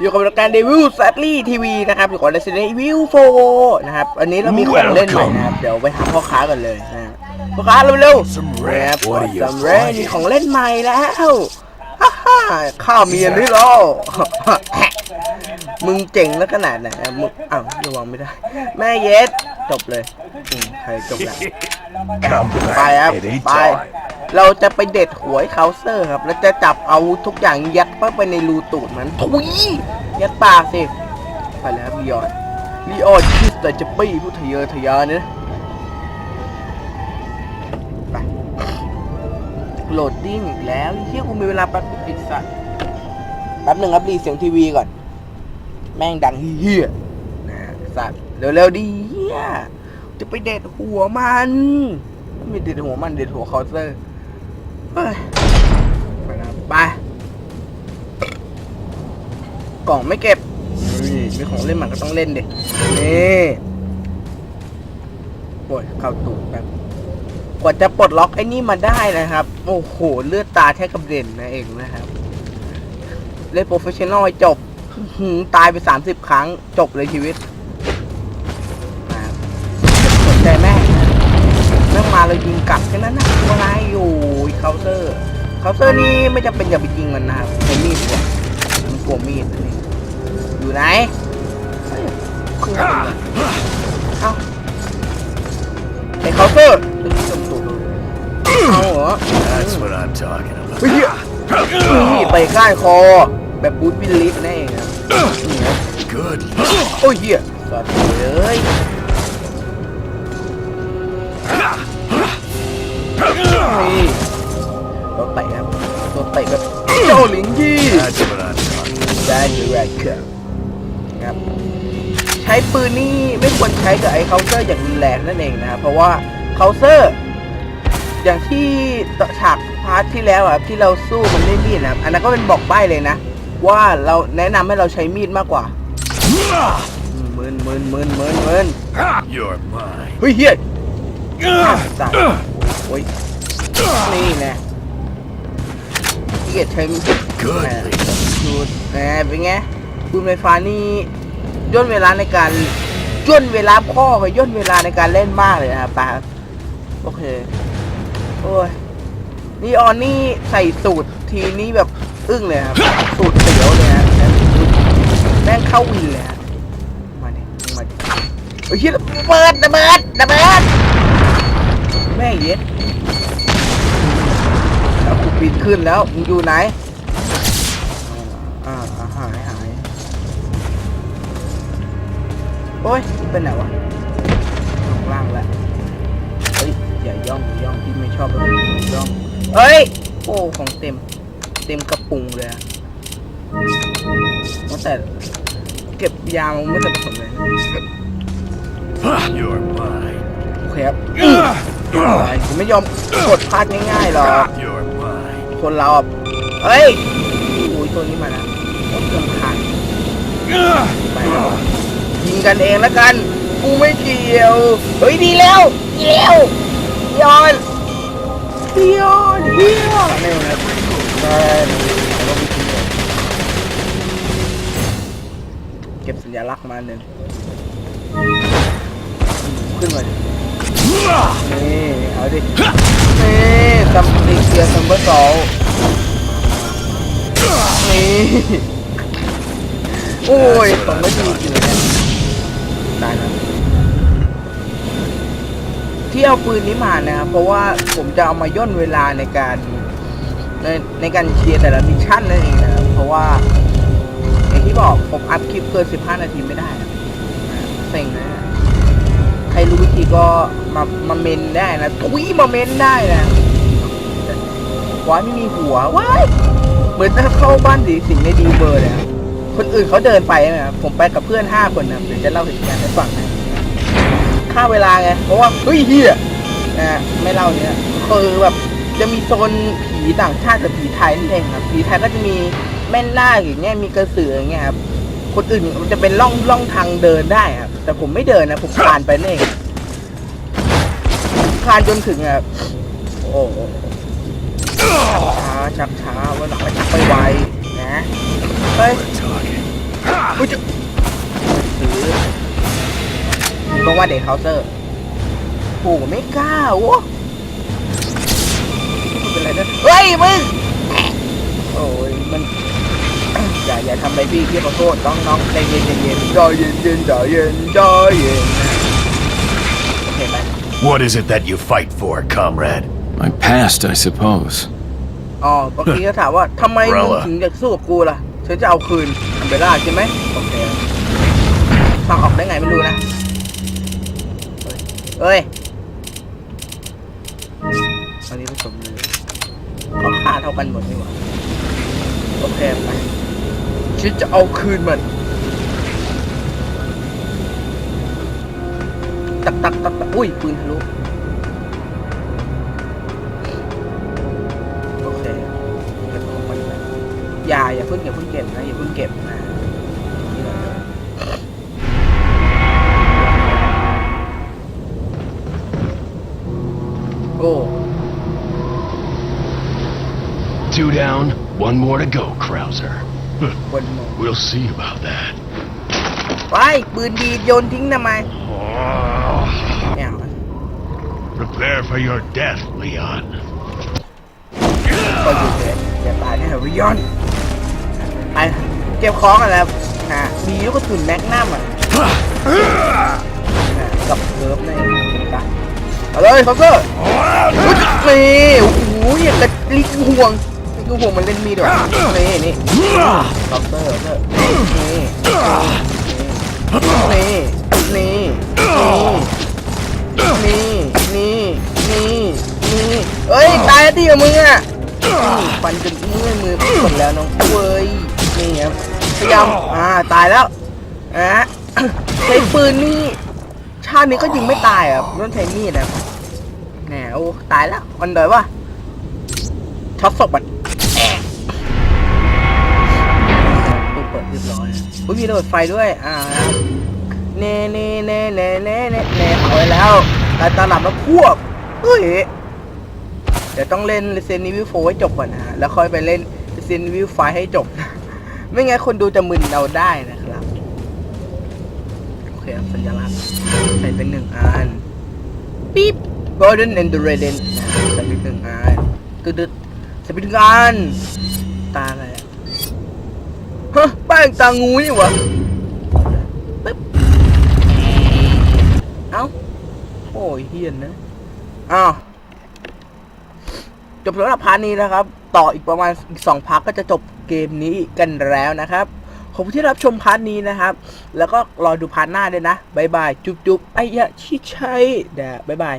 อยู่กับรายการเดวิลสแซดลี่ทีวีนะครับอยู่กับ Resident Evil 4นะครับอันนี้เรามีของเล่นใหม่นะครับ เดี๋ยวไปหาพ่อค้ากันเลยนะพ่อค้าเร็วๆ Some นะครับ rat. What are you สำเร็จมีของเล่นใหม่แล้วฮ่าฮ่าข้าวมีอันนี้แล้วมึงเจ๋งแล้วขนาดไหนมึงอ้าวระวังไม่ได้ แม่เย็ดจบเลยอืมใครจบแล้ว Come ไปครับไป time. เราจะไปเด็ดหวยเคาน์เซอร์ครับ แล้วจะจับเอาทุกอย่างยัดเข้าไปในรูตูดมันทุยยัดปากสิไปแล้วลีออนลีออนคิสแต่จะปี้ผู้ทะเยอทะยานเนี่ยไปโหลดดิ้งอีกแล้วเฮียกูมีเวลาแป๊บไอ้สัตว์แป๊บหนึ่งครับรีเสียงทีวีก่อน แม่งดังเฮียนะสัตว์เร็วๆดีเฮีย จะไปเด็ดหัวมัน ไม่เด็ดหัวมันเด็ดหัวเคาน์เตอร์เฮ้ยไปนะไปกล่องไม่เก็บนี่มีของเล่นมันก็ต้องเล่นดินี่โอ้ยเข้าตูดแบบกว่าจะปลดล็อกไอ้นี่มาได้นะครับ โอ้โห เลือดตาแทบกระเด็นนะเองนะครับ เล่นโปรเฟชชั่นอลจบ ตายไปสามสิบครั้งจบเลยชีวิต ม่งมาเลยยิงกลับแค่นั้นนะตัวอะไรอยู่เคาน์เตอร์เคาน์เตอร์นี่ไม่จำเป็นอย่าไปยิงมันนะครับใช้มีดดีกว่ามันกลัวมีดนี่อยู่ไหนเฮ้ยขึ้นมาเลยเอ้าไอ้เคาน์เตอร์เอาเหรอ That's what I'm talking about. เฮ้ยนี่ไปก้านคอ แบบบูทวิลลิสแน่เองอะนี่นะ Good. โอ้ยเหี้ยสัตว์เลย นี่รถเตะครับรถเตะแบบเจ้าหลิงยี่ That's what I'm talking about. ได้ดีแรกครับครับใช้ปืนนี่ไม่ควรใช้กับไอ้เคาน์เตอร์อย่างรุนแรงนั่นเองนะครับเพราะว่าเคาน์เตอร์อย่างที่ฉากพาร์ทที่แล้วอะที่เราสู้มันด้วยมีดนะครับอันนั้นก็เป็นบอกใบ้เลยนะ ว่าเราแนะนำให้เราใช้มีดมากกว่าอืมมืนมืนมืนมืนมืน You're mine. เฮ้ยเฮียสัตว์โอ้ย นี่แน่เกียดใช้มีด Good. แหม่ lady. ดูแหมเป็นไงคุณไฟฟ้านี่ย่นเวลาในการย่นเวลาพ่อกับย่นเวลาในการเล่นมากเลยนะครับปาโอเคโอ้ยนี่ออนนี่ใส่สูตรทีนี้แบบอึ้งเลยครับสูตรเสียวเลยฮะแม่งเข้าวินเลยฮะมาดิมาดิโอ้ยเหี้ยระเบิดระเบิดระเบิดแม่งเย็ด แล้วกูปีนขึ้นแล้วมึงอยู่ไหนอ่าอ่าหายหายโอ้ยเป็นไหนวะลงล่างแล้วเฮ้ยอย่าย่องอย่าย่องที่ไม่ชอบแบบนี้ย่องเฮ้ยโอ้ของเต็ม เต็มกระปุงเลยอะว่าแต่เก็บยามันไม่จะผสมเลย You're mine. โอเคครับอะไรผมไม่ยอมกดพลาดง่ายๆหรอก You're mine. คนเราอะเฮ้ยโอ้ยตัวนี้มาแล้วโอ้ยลำคาญไปแล้วยิงกันเองแล้วกัน กูไม่เกี่ยว เฮ้ยดีแล้วดีแล้วยอนยอนเฮียไม่เอานะได้เก็บสัญลักษณ์มาหนึ่งขึ้นมาดินี่เอาดินี่ ซัมติเกียร์ซัมเบอร์สองนี่โอ้ยผมไม่ดีจริงเลยเนี่ยตายแล้วที่เอาปืนนี้มานะครับเพราะว่าผมจะเอามาย่นเวลาในการในในการเคลียร์แต่ละมิชชั่นนั่นเองนะครับเพราะว่าอย่างที่บอกผมอัพคลิปเกิน 15 นาทีไม่ได้นะเซ็งนะใครรู้วิธีก็มามาเมนได้นะทวีมาเมนได้นะ ว้ายไม่มีหัวว้ายเหมือนจะเข้าบ้านสีสิงในดีเบอร์เลยอะคนอื่นเขาเดินไปนะครับผมไปกับเพื่อนห้าคนนะเดี๋ยวจะเล่าเหตุการณ์ให้ฟังนะค่าเวลาไงเพราะว่าเฮ้ยเฮียนะไม่เล่าเนี้ยคือแบบจะมีโซนผีต่างชาติกับผีไทยนั่นเองครับผีไทยก็จะมีแม่นนาอย่างเงี้ยมีกระสืออย่างเงี้ยครับคนอื่นมันจะเป็นล่องล่องทางเดินได้ครับแต่ผมไม่เดินนะผมคลานไปนั่นเองคลานจนถึงอะโอ้ ช้าชักช้าวันหลังชักไปไวนะนะเฮ้ย We're talking. กูจะซื้อเพราะว่าเด็กเคาน์เตอร์โอ้ไม่กล้าวะไม่เป็นไรนะเฮ้ยมึงโอ้ยมันอย่าอย่าทำอะไรพี่พี่ขอโทษน้องน้องใจเย็นใจเย็นใจเย็นเย็นใจเย็นใจเย็นโอเคไหม What is it that you fight for, comrade? My past, I suppose. อ๋อเมื่อกี้ก็ถามว่าทำไมมึง Umbrella ถึงอยากสู้กับกูล่ะ ฉันจะเอาคืนอัมเบล่าใช่ไหมโอเคฟังออกได้ไงไม่รู้นะเฮ้ยอันนี้ผสมเลยก็ค่าเท่ากันหมดนี่หว่าโอเคไปฉันจะเอาคืนมันตักตักตักตักอุ้ยปืนทะลุาอย่าเพิ่งอย่าเพิ่งเก็บนะอย่าเพิ่งเก็บนะนี่ก่อนนะโอ้ Two down, one more to go, Krauser. วันโม We'll see about that. ไปปืนดีดโยนทิ้งทำไมไม่เอา Prepare for your death, Leon. ก็อยู่เลยอ ไปเก็บของกันแล้วนะมีลูกกระสุนแม็กนัมอะกับเลิฟในป็นกันเอาเลยคอปเตอร์นี่โอ้โหอย่างกับลิงห่วงลิงห่วงมันเล่นมีด้วยนี่นี่คอปเตอร์เนี่นี่นี่นี่นี่นี่นี่เอ้ยตายดิมึงอะฟันจนเมื่อยมือไปหมดแล้วน้องเว้ย นี่ครับพยายามอ่าตายแล้วอะใช้ปืนนี่ชาตินี้ก็ยิงไม่ตายอะต้องใช้มีดอะแหมโอ้ตายแล้วมันเลยวะช็อตศพมันแอะตู้เปิดเรียบร้อยอุ้ยมีระเบิดไฟด้วยอ่าครับเน่เน่เน่เน่เน่เน่เน่เอาไว้แล้วตายตาหลับแล้วพวกเฮ้ยเดี๋ยวต้องเล่น Resident Evil 4ให้จบก่อนนะฮะแล้วค่อยไปเล่น Resident Evil 5ให้จบ ไม่งั้นคนดูจะมึนเราได้นะครับ โอเคครับสัญลักษณ์ใส่เป็นหนึ่งอันปิ๊บ Golden and the Red นะใส่เป็นหนึ่งอันตึ๊ดใส่เป็นหนึ่งอัน ตาอะไรฮะแป้งตางูนี่หวะปึ๊บ เอ้า โอ้ยเฮียนนะ อ้าว จบสำหรับพาร์ทนี้นะครับ ต่ออีกประมาณอีกสองพาร์ทก็จะจบเกมนี้กันแล้วนะครับขอบคุณที่รับชมพาร์ทนี้นะครับ แล้วก็รอดูพาร์ทหน้าด้วยนะบายบาย จุ๊บจุ๊บไอ้ยะชิชัยเดะบายบาย